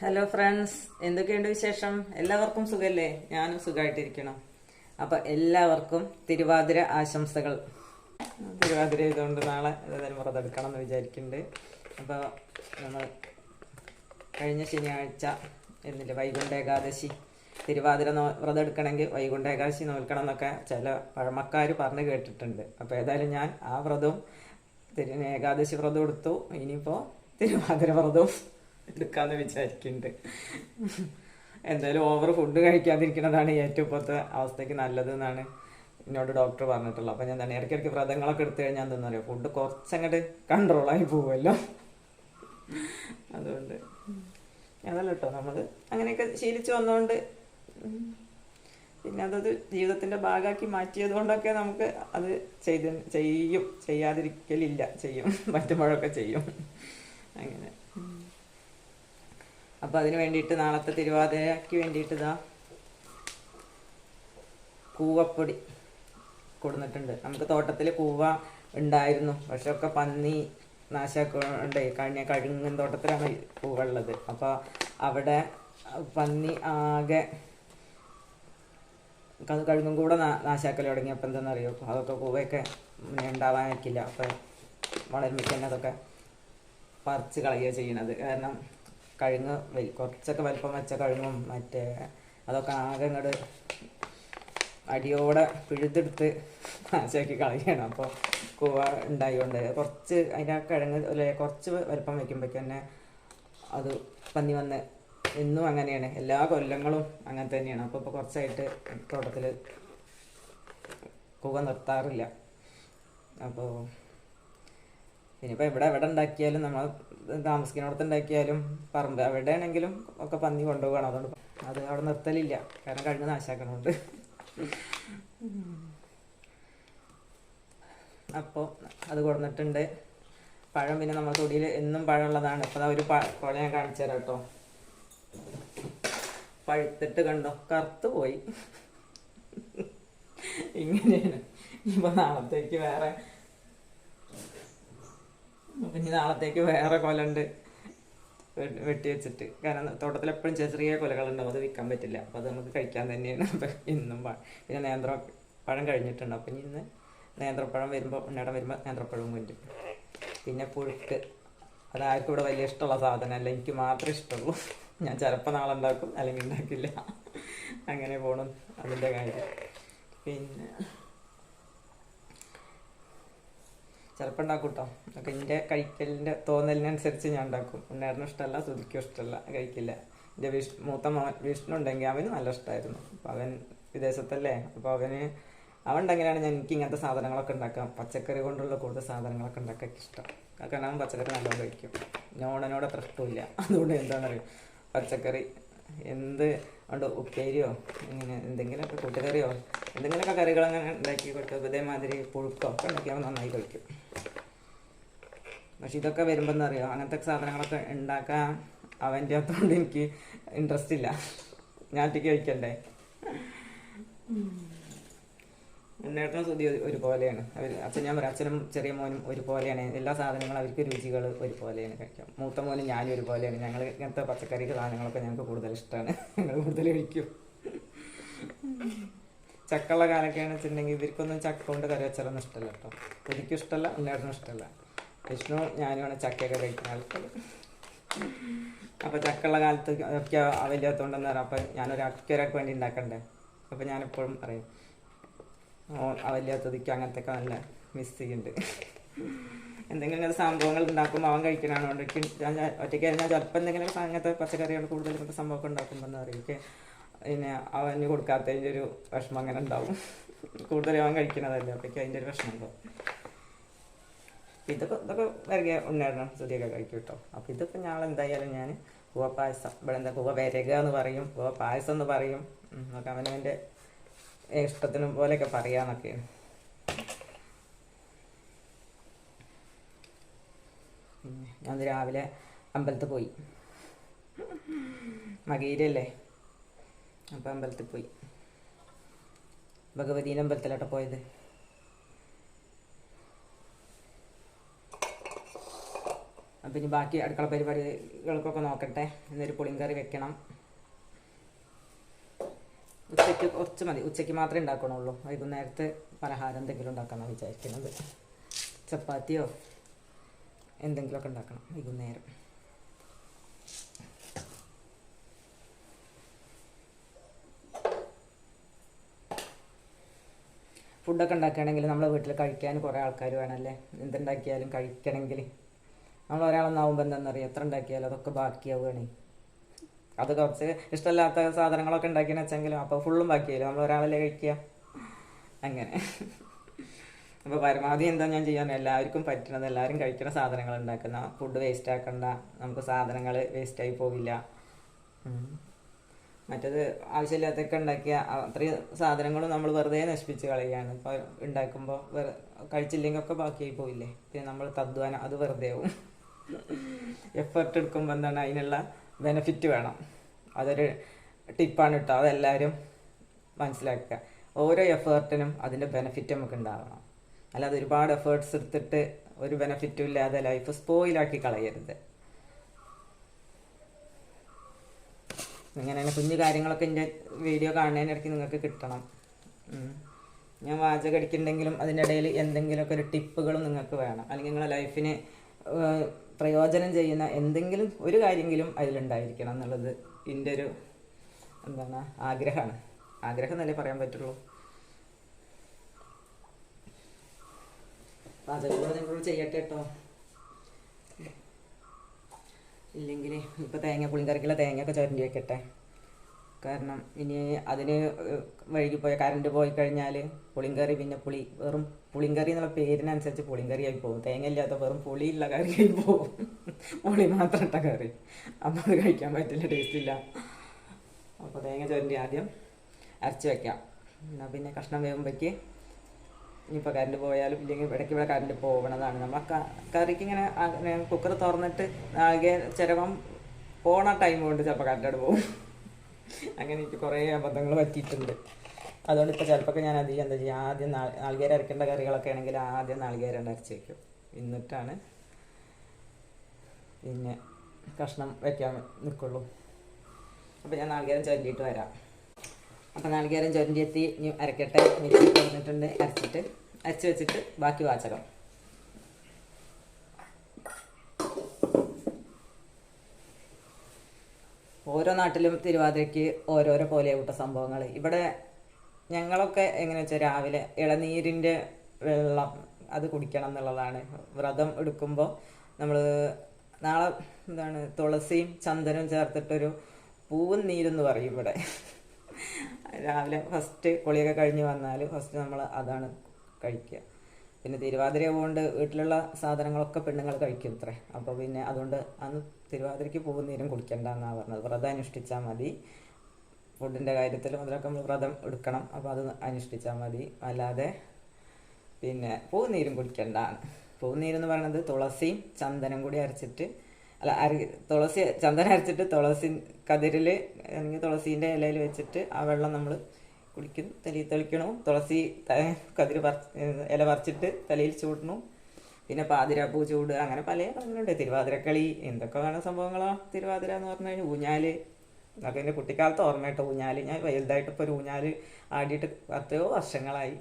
Hello friends എന്തൊക്കെയുണ്ട് വിശേഷം? എല്ലാവർക്കും സുഖല്ലേ? ഞാനും സുഖമായിട്ടിരിക്കണം അപ്പൊ എല്ലാവർക്കും തിരുവാതിര ആശംസകൾ. തിരുവാതിര ഇതുകൊണ്ട് നാളെ ഏതായാലും വ്രതെടുക്കണം എന്ന് വിചാരിക്കുന്നുണ്ട്. അപ്പോൾ നമ്മൾ കഴിഞ്ഞ ശനിയാഴ്ച എന്നില്ല വൈകുണ്ഠ ഏകാദശി തിരുവാതിര നോ വ്രതം എടുക്കണമെങ്കിൽ വൈകുണ്ഠ ഏകാദശി നോൽക്കണം എന്നൊക്കെ ചില പഴമക്കാർ പറഞ്ഞു കേട്ടിട്ടുണ്ട്. അപ്പോൾ ഏതായാലും ഞാൻ ആ വ്രതവും തിരു ഏകാദശി വ്രതം എടുത്തു. ഇനിയിപ്പോൾ തിരുവാതിര വ്രതവും എടുക്കാമെന്ന് വിചാരിക്കുന്നുണ്ട് എന്തായാലും ഓവർ ഫുഡ് കഴിക്കാതിരിക്കുന്നതാണ് ഏറ്റവും ഇപ്പോഴത്തെ അവസ്ഥയ്ക്ക് നല്ലത് എന്നാണ് എന്നോട് ഡോക്ടർ പറഞ്ഞിട്ടുള്ളത്. അപ്പം ഞാൻ തന്നെ ഇടയ്ക്കിടയ്ക്ക് വ്രതങ്ങളൊക്കെ എടുത്തു കഴിഞ്ഞാൽ എന്താണെന്നറിയോ ഫുഡ് കുറച്ചങ്ങോട്ട് കൺട്രോളായി പോവുമല്ലോ അതുകൊണ്ട് അതല്ല കേട്ടോ നമ്മൾ അങ്ങനെയൊക്കെ ശീലിച്ചു വന്നുകൊണ്ട്. പിന്നെ അതത് ജീവിതത്തിന്റെ ഭാഗമാക്കി മാറ്റിയത് കൊണ്ടൊക്കെ നമുക്ക് അത് ചെയ്ത് ചെയ്യും. ചെയ്യാതിരിക്കലില്ല ചെയ്യും. പറ്റുമ്പോഴൊക്കെ ചെയ്യും. അങ്ങനെ. ഉം. അപ്പൊ അതിന് വേണ്ടിയിട്ട് നാളത്തെ തിരുവാതിരയ്ക്ക് വേണ്ടിയിട്ട് ഇതാ കൂവപ്പൊടി കൊടുന്നിട്ടുണ്ട്. നമുക്ക് തോട്ടത്തിൽ കൂവ ഉണ്ടായിരുന്നു. പക്ഷെ ഒക്കെ പന്നി നാശാക്കുണ്ട് കഴിഞ്ഞ കഴുങ്ങൻ തോട്ടത്തിലാണ് കൂവ ഉള്ളത്. അപ്പോൾ അവിടെ പന്നി ആകെ കഴുകും കൂടെ നാശാക്കൽ തുടങ്ങിയപ്പോൾ എന്താണെന്നറിയോ അതൊക്കെ കൂവയൊക്കെ ഉണ്ടാവാൻ അപ്പോൾ വളരുമ്പോൾ തന്നെ അതൊക്കെ പറിച്ച് കളയുക ചെയ്യണത്. കാരണം കഴുങ്ങ് കുറച്ചൊക്കെ വലിപ്പം വെച്ച കഴുങ്ങും മറ്റേ അതൊക്കെ ആകെ ഇങ്ങോട്ട് അടിയോടെ പിഴുതെടുത്ത് നാശാക്കി കളയാണ് അപ്പോൾ കൂവ ഉണ്ടായതുകൊണ്ട് കുറച്ച് അതിന്റെ കിഴങ്ങ് അല്ലെ കുറച്ച് വലിപ്പം വയ്ക്കുമ്പോഴേക്ക് തന്നെ അത് പന്നി വന്ന് എന്നും അങ്ങനെയാണ്. എല്ലാ കൊല്ലങ്ങളും അങ്ങനെ തന്നെയാണ്. അപ്പോൾ ഇപ്പോൾ കുറച്ചായിട്ട് തോട്ടത്തിൽ കൂവ നിർത്താറില്ല. അപ്പോൾ ഇനിയിപ്പോൾ എവിടെ എവിടെ ഉണ്ടാക്കിയാലും നമ്മൾ താമസിക്കുന്നിടത്ത് ഉണ്ടാക്കിയാലും പറമ്പ് എവിടെയാണെങ്കിലും ഒക്കെ പന്നി കൊണ്ടുപോകണം അതുകൊണ്ട് അത് അവിടെ നിർത്തലില്ല. കാരണം കഴിഞ്ഞ് നാശാക്കണമുണ്ട് അപ്പോൾ അത് കൊടുത്തിട്ടുണ്ട് പഴം പിന്നെ നമ്മുടെ തൊടിയിൽ എന്നും പഴമുള്ളതാണ്. ഇപ്പോൾ ഒരു കുഴ ഞാൻ കാണിച്ചു തരാം കേട്ടോ. പഴുത്തിട്ട് കണ്ടോ? കറുത്ത് പോയി. ഇങ്ങനെയാണ്. ഇപ്പൊ നാളത്തേക്ക് വേറെ ഇനി നാളത്തേക്ക് വേറെ കൊലുണ്ട് വെട്ടി വെച്ചിട്ട്. കാരണം തോട്ടത്തിൽ എപ്പോഴും ചെറിയ ചെറിയ കൊലകളുണ്ടാവും. അത് വിൽക്കാൻ പറ്റില്ല. അപ്പോൾ അത് നമുക്ക് കഴിക്കാൻ തന്നെയാണ്. അപ്പം ഇന്നും പിന്നെ നേന്ത്ര പഴം കഴിഞ്ഞിട്ടുണ്ട്. അപ്പം ഇനി ഇന്ന് നേന്ത്രപ്പഴം വരുമ്പോൾ ഉണ്ണേടം വരുമ്പോൾ നേന്ത്രപ്പഴവും കൊണ്ടും പിന്നെ പുഴുക്ക്. അതാർക്കും ഇവിടെ വലിയ ഇഷ്ടമുള്ള സാധനമല്ല എനിക്ക് മാത്രമേ ഇഷ്ടമുള്ളൂ. ഞാൻ ചിലപ്പോൾ നാളെ ഉണ്ടാക്കും. അല്ലെങ്കിൽ ഉണ്ടാക്കില്ല. അങ്ങനെ പോകണം അതിന്റെ കാര്യം. പിന്നെ ചിലപ്പോൾ ഉണ്ടാക്കും കേട്ടോ ഒക്കെ എന്റെ കഴിക്കലിന്റെ തോന്നലിനനുസരിച്ച് ഞാൻ ഉണ്ടാക്കും. ഉണ്ണേറിനും ഇഷ്ടമല്ല സുതിക്കും ഇഷ്ടമല്ല കഴിക്കില്ല. എന്റെ വിഷ് മൂത്ത മോൻ വിഷ്ണു ഉണ്ടെങ്കിൽ അവന് നല്ല ഇഷ്ടമായിരുന്നു അപ്പോൾ അവൻ വിദേശത്തല്ലേ അപ്പോൾ അവന് അവൻ ഉണ്ടെങ്കിലാണ് ഞാൻ എനിക്ക് ഇങ്ങനത്തെ സാധനങ്ങളൊക്കെ ഉണ്ടാക്കാം പച്ചക്കറി കൊണ്ടുള്ള കൂടുതൽ സാധനങ്ങളൊക്കെ ഉണ്ടാക്കാൻ ഇഷ്ടം. കാരണം അവൻ പച്ചക്കറി നല്ലോണം കഴിക്കും. നോണനോട് അത്ര ഇഷ്ടമില്ല അതുകൊണ്ട് എന്താണെന്നറിയും പച്ചക്കറി എന്ത് ഉണ്ടോ ഉപ്പേരിയോ ഇങ്ങനെ എന്തെങ്കിലുമൊക്കെ കൂട്ടുകറിയോ എന്തെങ്കിലുമൊക്കെ കറികൾ അങ്ങനെ ഉണ്ടാക്കി കൊടുക്കുക ഇതേമാതിരി പുഴുക്കോ ഒക്കെ ഉണ്ടാക്കിയാൽ നന്നായി കഴിക്കും. പക്ഷെ ഇതൊക്കെ വരുമ്പോൾ എന്താ അറിയുമോ അങ്ങനത്തെ സാധനങ്ങളൊക്കെ ഉണ്ടാക്കാൻ അവന്റെ അകത്തോണ്ട് എനിക്ക് ഇൻട്രസ്റ്റ് ഇല്ല. ഞാൻ ഒറ്റയ്ക്ക് കഴിക്കണ്ടേ? ഉണ്ണേട്ടനും സ്തുതി ഒരു- ഒരുപോലെയാണ്. അവർ അച്ഛൻ ഞാൻ പറയാം അച്ഛനും ചെറിയ മോനും ഒരുപോലെയാണ്. എല്ലാ സാധനങ്ങളും അവർക്ക് രുചികൾ ഒരുപോലെയാണ് കഴിക്കാം മൂത്ത മോനും ഞാനും ഒരുപോലെയാണ്. ഞങ്ങൾ ഇങ്ങനത്തെ പച്ചക്കറി സാധനങ്ങളൊക്കെ ഞങ്ങൾക്ക് കൂടുതൽ ഇഷ്ടമാണ് ഞങ്ങൾ കൂടുതൽ കഴിക്കും. ചക്കുള്ള കാലൊക്കെയാണെന്ന് വെച്ചിട്ടുണ്ടെങ്കിൽ ഇവർക്കൊന്നും ചക്ക കൊണ്ട് കറി വെച്ചാലൊന്നും ഇഷ്ടമല്ല കേട്ടോ. എനിക്കും ഇഷ്ടമല്ല ഉണ്ണേട്ടനും ഇഷ്ടമല്ല വിഷ്ണു ഞാനുമാണ് ചക്കയൊക്കെ കഴിക്കുന്ന ആൾക്കാർ അപ്പോൾ ചക്കുള്ള കാലത്ത് ഒക്കെ അവല്ലാത്തതുകൊണ്ടെന്ന് പറയാം അപ്പം ഞാനൊരു അക്കൊരാൾക്ക് വേണ്ടി ഉണ്ടാക്കണ്ടേ? അപ്പം ഞാനെപ്പോഴും പറയും ഓ അവല്ലാത്തതിക്ക് അങ്ങനത്തെ നല്ല മിസ് ചെയ്യുന്നുണ്ട്. എന്തെങ്കിലും സംഭവങ്ങൾ ഉണ്ടാക്കുമ്പോൾ അവൻ ഞാൻ ഒറ്റയ്ക്ക് ഞാൻ ചിലപ്പോൾ എന്തെങ്കിലും അങ്ങനത്തെ പച്ചക്കറികൾ കൂടുതൽ സംഭവമൊക്കെ ഉണ്ടാക്കുമ്പോൾ എന്താ പറയുക പിന്നെ അവന് കൊടുക്കാത്തതിന്റെ ഒരു വിഷമം അങ്ങനെ ഉണ്ടാവും. കൂടുതൽ അവൻ കഴിക്കണതല്ലേ അപ്പോഴേക്കും അതിന്റെ ഒരു വിഷമം ഉണ്ടാവും. ഇതൊക്കെ ഇതൊക്കെ വരകെ ഉണ്ടായിരുന്നു സ്തുതിയൊക്കെ കഴിക്കും കേട്ടോ അപ്പോൾ ഇതൊക്കെ ഞാൻ എന്തായാലും ഞാൻ പൂവ പായസം. ഇവിടെ എന്താ പൂവ വരക എന്ന് പറയും പൂവ പായസം എന്ന് പറയും. നമുക്ക് അവനവന്റെ ഇഷ്ടത്തിനും പോലെയൊക്കെ പറയാന്നൊക്കെയാണ് പിന്നെ ഞാൻ രാവിലെ അമ്പലത്തിൽ പോയി. മകയിലല്ലേ അപ്പം അമ്പലത്തിൽ പോയി. ഭഗവതീന്റെ അമ്പലത്തിലോട്ട് പോയത്. അപ്പം ഇനി ബാക്കി അടുക്കള പരിപാടികൾക്കൊക്കെ നോക്കട്ടെ. എന്നൊരു പുളിങ്കറി വെക്കണം. ഉച്ചയ്ക്ക് കുറച്ച് മതി. ഉച്ചയ്ക്ക് മാത്രമേ ഉണ്ടാക്കണുള്ളൂ. വൈകുന്നേരത്തെ പലഹാരം എന്തെങ്കിലും ഉണ്ടാക്കാമെന്നാണ് വിചാരിക്കുന്നത് ചപ്പാത്തിയോ എന്തെങ്കിലുമൊക്കെ ഉണ്ടാക്കണം വൈകുന്നേരം. ഫുഡൊക്കെ ഉണ്ടാക്കുകയാണെങ്കിൽ നമ്മളെ വീട്ടിൽ കഴിക്കാൻ കുറേ ആൾക്കാർ വേണമല്ലേ? എന്തുണ്ടാക്കിയാലും കഴിക്കണമെങ്കിൽ. നമ്മൾ ഒരാളൊന്നാവുമ്പോൾ എന്താണെന്നറിയാം എത്ര ഉണ്ടാക്കിയാലും അതൊക്കെ ബാക്കിയാവുകയാണ്. അത് കുറച്ച് ഇഷ്ടമില്ലാത്ത സാധനങ്ങളൊക്കെ ഉണ്ടാക്കിയെന്ന് വെച്ചെങ്കിലും അപ്പോൾ ഫുള്ളും ബാക്കിയല്ലോ നമ്മൾ ഒരാളല്ലേ കഴിക്കുക? അങ്ങനെ. അപ്പോൾ പരമാവധി എന്താ ഞാൻ ചെയ്യാൻ എല്ലാവർക്കും പറ്റണത് എല്ലാവരും കഴിക്കുന്ന സാധനങ്ങൾ ഉണ്ടാക്കുന്ന ഫുഡ് വേസ്റ്റ് ആക്കണ്ട നമുക്ക് സാധനങ്ങൾ വേസ്റ്റായി പോവില്ല. മറ്റത് ആവശ്യമില്ലാത്തൊക്കെ ഉണ്ടാക്കിയ അത്രയും സാധനങ്ങളും നമ്മൾ വെറുതെ നശിപ്പിച്ച് കളയുകയാണ്. ഇപ്പോൾ ഉണ്ടാക്കുമ്പോൾ വെറു കഴിച്ചില്ലെങ്കിൽ ഒക്കെ ബാക്കിയായി പോയില്ലേ പിന്നെ നമ്മൾ തദ്വാനം അത് വെറുതെ ആവും. എഫർട്ട് എടുക്കുമ്പോൾ എന്താണ് അതിനുള്ള ബെനിഫിറ്റ് വേണം. അതൊരു ടിപ്പാണ് കേട്ടോ അതെല്ലാവരും മനസ്സിലാക്കുക. ഓരോ എഫേർട്ടിനും അതിന്റെ ബെനിഫിറ്റ് നമുക്ക് ഉണ്ടാകണം അല്ലാതെ ഒരുപാട് എഫേർട്സ് എടുത്തിട്ട് ഒരു ബെനിഫിറ്റും ഇല്ലാതെ ലൈഫ് സ്പോയിലാക്കി കളയരുത്. ഇങ്ങനെ കുഞ്ഞു കാര്യങ്ങളൊക്കെ എന്റെ വീഡിയോ കാണുന്നതിനിടയ്ക്ക് നിങ്ങൾക്ക് കിട്ടണം. ഞാൻ വാചകം അടിക്കുന്നുണ്ടെങ്കിലും അതിന്റെ ഇടയിൽ എന്തെങ്കിലുമൊക്കെ ഒരു ടിപ്പുകളും നിങ്ങൾക്ക് വേണം. അല്ലെങ്കിൽ നിങ്ങളുടെ ലൈഫിന് പ്രയോജനം ചെയ്യുന്ന എന്തെങ്കിലും ഒരു കാര്യമെങ്കിലും അതിലുണ്ടായിരിക്കണം എന്നുള്ളത് എന്റെ ഒരു എന്താണ് ആഗ്രഹമാണ്. ആഗ്രഹം എന്നല്ലേ പറയാൻ പറ്റുള്ളൂ. പാചകം നിങ്ങളോട് ചെയ്യട്ടെ കേട്ടോ. ഇല്ലെങ്കിൽ ഇപ്പോൾ തേങ്ങ പുളിങ്കറിക്കുള്ള തേങ്ങയൊക്കെ ചുരണ്ടി വെക്കട്ടെ. കാരണം ഇനി അതിന് വഴുകി പോയ കറണ്ട് പോയി കഴിഞ്ഞാൽ പുളിങ്കറി പിന്നെ പുളി വെറും പുളിങ്കറി എന്നുള്ള പേരിനനുസരിച്ച് പുളിങ്കറി ആയി പോകും. തേങ്ങ ഇല്ലാത്ത വെറും പുളിയുള്ള കറി ആയി പോകും. പുളി മാത്രം ഇട്ട കറി. അപ്പോൾ അത് കഴിക്കാൻ പറ്റില്ല ടേസ്റ്റ് ഇല്ല. അപ്പോൾ തേങ്ങ ചുരണ്ടി ആദ്യം അരച്ച് വെക്കാം. എന്നാൽ പിന്നെ കഷ്ണം വേകുമ്പോഴേക്ക് ഇനിയിപ്പോൾ കറണ്ട് പോയാലും ഇല്ലെങ്കിൽ ഇടയ്ക്ക് ഇവിടെ കറണ്ട് പോകണതാണ് നമ്മൾ കറിക്ക് ഇങ്ങനെ കുക്കർ തുറന്നിട്ട് ആകെ ചിലപ്പം പോണ ടൈം കൊണ്ട് ചിലപ്പോൾ കറണ്ട് പോകും. അങ്ങനെ എനിക്ക് കുറേ അബദ്ധങ്ങൾ പറ്റിയിട്ടുണ്ട്. അതുകൊണ്ട് ഇപ്പോൾ ചിലപ്പോൾ ഞാൻ അധികം എന്താ ചെയ്യുക ആദ്യം നാളികേരം അരക്കേണ്ട കറികളൊക്കെ ആണെങ്കിൽ ആദ്യം നാളികേരം അരച്ച് വയ്ക്കും എന്നിട്ടാണ് പിന്നെ കഷ്ണം വയ്ക്കാൻ നിൽക്കുള്ളൂ അപ്പോൾ ഞാൻ നാളികേരം ചൊല്ലിയിട്ട് വരാം. അപ്പോൾ നാളികേരം ചൊരണ്ടിയെത്തി ഇനി അരക്കട്ടെ. മിക്സി തുറന്നിട്ടുണ്ട് അരച്ചിട്ട് അരച്ച് വെച്ചിട്ട് ബാക്കി വാചകം. ഓരോ നാട്ടിലും തിരുവാതിരയ്ക്ക് ഓരോരോ പോലെ കൂട്ട സംഭവങ്ങൾ ഇവിടെ ഞങ്ങളൊക്കെ എങ്ങനെ വെച്ചാൽ രാവിലെ ഇളനീരിന്റെ വെള്ളം അത് കുടിക്കണം എന്നുള്ളതാണ്. വ്രതം എടുക്കുമ്പോൾ നമ്മൾ നാളെ എന്താണ് തുളസിയും ചന്ദനവും ചേർത്തിട്ടൊരു പൂവും നീരെന്ന് പറയും ഇവിടെ. രാവിലെ ഫസ്റ്റ് കുളിയൊക്കെ കഴിഞ്ഞ് വന്നാൽ ഫസ്റ്റ് നമ്മൾ അതാണ് കഴിക്കുക പിന്നെ തിരുവാതിര കൊണ്ട് വീട്ടിലുള്ള സാധനങ്ങളൊക്കെ പെണ്ണുങ്ങൾ കഴിക്കും ഇത്രേ. അപ്പോൾ പിന്നെ അതുകൊണ്ട് അന്ന് തിരുവാതിരയ്ക്ക് പോകുന്നേരം കുളിക്കണ്ട എന്നാണ് പറഞ്ഞത്. വ്രതം അനുഷ്ഠിച്ചാൽ മതി. ഫുഡിന്റെ കാര്യത്തിലും അതിലൊക്കെ നമ്മൾ വ്രതം എടുക്കണം. അപ്പോൾ അത് അനുഷ്ഠിച്ചാൽ മതി. അല്ലാതെ പിന്നെ പൂനീരും കുടിക്കണ്ടാണ് പൂനീരെന്ന് പറയുന്നത് തുളസിയും ചന്ദനം കൂടി അരച്ചിട്ട് അല്ല അര തുളസി ചന്ദനം അരച്ചിട്ട് തുളസി കതിരിൽ അല്ലെങ്കിൽ തുളസീന്റെ ഇലയിൽ വെച്ചിട്ട് ആ വെള്ളം നമ്മൾ കുടിക്കും തലയിൽ തെളിക്കണം തുളസി കതിര് പറിച്ച് ഇല പറിച്ചിട്ട് തലയിൽ ചൂടണം. പിന്നെ പാതിരാപ്പൂ ചൂട് അങ്ങനെ പല കാര്യങ്ങളുണ്ട് തിരുവാതിരക്കളി എന്തൊക്കെ വേണം സംഭവങ്ങളോ? തിരുവാതിര എന്ന് പറഞ്ഞു കഴിഞ്ഞാൽ ഊഞ്ഞാൽ. അതൊക്കെ എന്റെ കുട്ടിക്കാലത്ത് ഓർമ്മയിട്ടോ ഊഞ്ഞാൽ. ഞാൻ വലുതായിട്ട് ഇപ്പോൾ ഒരു ഊഞ്ഞാൽ ആടിയിട്ട് എത്രയോ വർഷങ്ങളായി.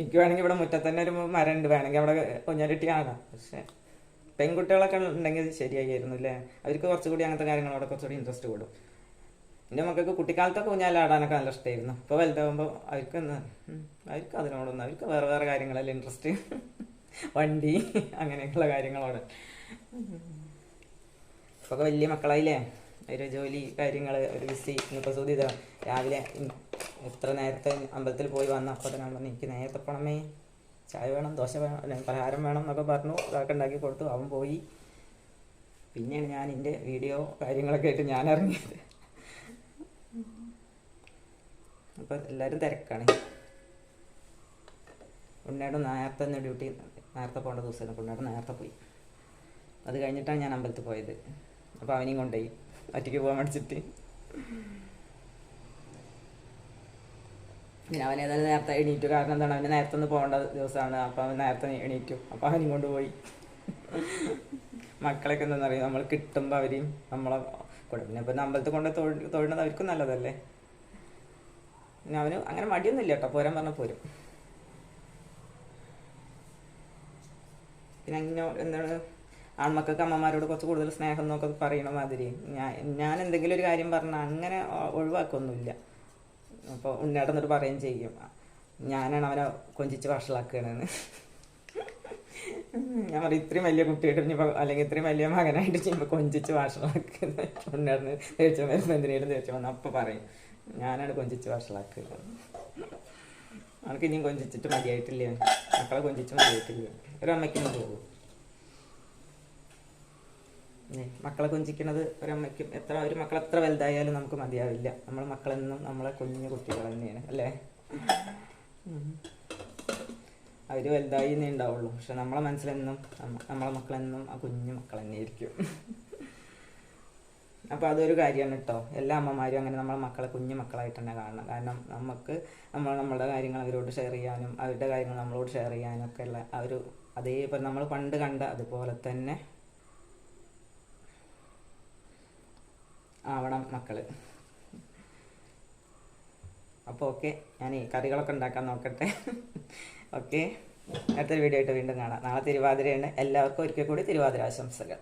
എനിക്ക് വേണമെങ്കിൽ ഇവിടെ മുറ്റത്തന്നെ ഒരു മരം ഉണ്ട് വേണമെങ്കിൽ അവിടെ ഊഞ്ഞാലിട്ടി കാണാം. പക്ഷെ പെൺകുട്ടികളൊക്കെ ഉണ്ടെങ്കിൽ ശരിയായിരുന്നു അല്ലേ അവർക്ക് കുറച്ചുകൂടി അങ്ങനത്തെ കാര്യങ്ങളോടെ കുറച്ചുകൂടി ഇൻട്രസ്റ്റ് കൂടും. എന്റെ മക്കൾക്ക് കുട്ടിക്കാലത്തൊക്കെ ഊഞ്ഞാലാടാനൊക്കെ നല്ല ഇഷ്ടമായിരുന്നു ഇപ്പോൾ വലുതാകുമ്പോൾ അവർക്ക് അവർക്ക് അതിനോടൊന്നും അവർക്ക് വേറെ വേറെ കാര്യങ്ങളല്ല ഇൻട്രസ്റ്റ് വണ്ടി അങ്ങനെയൊക്കെയുള്ള കാര്യങ്ങളോട്. ഇപ്പോൾ വലിയ മക്കളായില്ലേ? ഒരു ജോലി കാര്യങ്ങൾ ഒരു ബിസി ഇന്നിപ്പോൾ സൂതി ഇതാ രാവിലെ എത്ര നേരത്തെ അമ്പലത്തിൽ പോയി വന്ന. അപ്പോൾ തന്നെ പറഞ്ഞു എനിക്ക് നേരത്തെ പോണമേ ചായ വേണം ദോശ വേണം പലഹാരം വേണം എന്നൊക്കെ പറഞ്ഞു. അതൊക്കെ ഉണ്ടാക്കി കൊടുത്തു. അവൻ പോയി. പിന്നെയാണ് ഞാൻ എന്റെ വീഡിയോ കാര്യങ്ങളൊക്കെ ആയിട്ട് ഞാൻ ഇറങ്ങിയത്. അപ്പോൾ എല്ലാവരും തിരക്കാണ്. ഉണ്ണേടം നേരത്തെ തന്നെ ഡ്യൂട്ടി നേരത്തെ പോകേണ്ട ദിവസമായിരുന്നു. ഉണ്ണേടം നേരത്തെ പോയി. അത് കഴിഞ്ഞിട്ടാണ് ഞാൻ അമ്പലത്തിൽ പോയത്. അപ്പോൾ അവനെയും കൊണ്ടുപോയി. ഒറ്റയ്ക്ക് പോകാൻ മടിച്ചിട്ട് പിന്നെ അവൻ ഏതായാലും നേരത്തെ എണീറ്റു. കാരണം എന്താണ്? അവന് നേരത്തെ ഒന്ന് പോകേണ്ട ദിവസമാണ്. അപ്പോൾ അവൻ നേരത്തെ എണീറ്റു. അപ്പോൾ അവനും കൊണ്ടുപോയി മക്കളൊക്കെ എന്താണെന്ന് അറിയാം നമ്മൾ കിട്ടുമ്പോൾ അവരെയും നമ്മളെ കൂടെ പിന്നെ ഇപ്പം അമ്പലത്തിൽ കൊണ്ട് തൊഴിൽ അവർക്കും നല്ലതല്ലേ? പിന്നെ അവന് അങ്ങനെ മടിയൊന്നുമില്ല കേട്ടോ. പോരാൻ പറഞ്ഞാൽ പോരും. പിന്നെ അങ്ങനെ എന്താണ് ആൺമക്കൾക്ക് അമ്മമാരോട് കുറച്ച് കൂടുതൽ സ്നേഹം എന്നൊക്കെ പറയണ മാതിരി. ഞാൻ എന്തെങ്കിലും ഒരു കാര്യം പറഞ്ഞാൽ അങ്ങനെ ഒഴിവാക്കൊന്നുമില്ല. അപ്പോൾ ഉണ്ണേട്ടൻ എന്നിട്ട് പറയുകയും ചെയ്യും. ഞാനാണ് അവനെ കൊഞ്ചിച്ച് വഷളാക്കണെന്ന് ഞാൻ പറയും ഇത്രയും വലിയ കുട്ടിയായിട്ട് ഇനിയിപ്പോൾ അല്ലെങ്കിൽ ഇത്രയും വലിയ മകനായിട്ട് ചെയ്യുമ്പോൾ കൊഞ്ചിച്ച് വഷളാക്കുന്നത് ഉണ്ണേട്ടന് തേച്ചു മരുന്ന് എന്തിനേലും തേച്ചു വന്ന് അപ്പം പറയും. ഞാനാണ് കൊഞ്ചിച്ച് വഷളാക്കുക. അവനക്ക് ഇനിയും കൊഞ്ചിച്ചിട്ട് മതിയായിട്ടില്ല. മക്കളെ കൊഞ്ചിച്ച് മതിയായിട്ടില്ല. ഒരമ്മയ്ക്കൊന്നും പോകും. മക്കളെ കൊഞ്ചിക്കണത് ഒരമ്മയ്ക്കും എത്ര ഒരു മക്കൾ എത്ര വലുതായാലും നമുക്ക് മതിയാവില്ല. നമ്മളെ മക്കളെന്നും നമ്മളെ കുഞ്ഞു കുട്ടികൾ തന്നെയാണ് അല്ലേ? അവർ വലുതായി തന്നെ ഉണ്ടാവുള്ളൂ. പക്ഷെ നമ്മളെ മനസ്സിലെന്നും നമ്മ- നമ്മളെ മക്കളെന്നും ആ കുഞ്ഞു മക്കൾ തന്നെയായിരിക്കും. അപ്പോൾ അതൊരു കാര്യമാണ് കേട്ടോ എല്ലാ അമ്മമാരും അങ്ങനെ നമ്മളെ മക്കളെ കുഞ്ഞു മക്കളായിട്ട് തന്നെ കാണണം. കാരണം നമുക്ക് നമ്മൾ നമ്മളുടെ കാര്യങ്ങൾ അവരോട് ഷെയർ ചെയ്യാനും അവരുടെ കാര്യങ്ങൾ നമ്മളോട് ഷെയർ ചെയ്യാനും ഒക്കെ ഉള്ള ആ ഒരു അതേപോലെ നമ്മൾ പണ്ട് കണ്ട അതുപോലെ തന്നെ ആവണം മക്കൾ. അപ്പോൾ ഓക്കെ ഞാൻ കറികളൊക്കെ ഉണ്ടാക്കാൻ നോക്കട്ടെ. ഓക്കെ അടുത്തൊരു വീഡിയോ ആയിട്ട് വീണ്ടും കാണാം. നാളെ തിരുവാതിരയാണ്. എല്ലാവർക്കും ഒരിക്കൽ കൂടി തിരുവാതിര ആശംസകൾ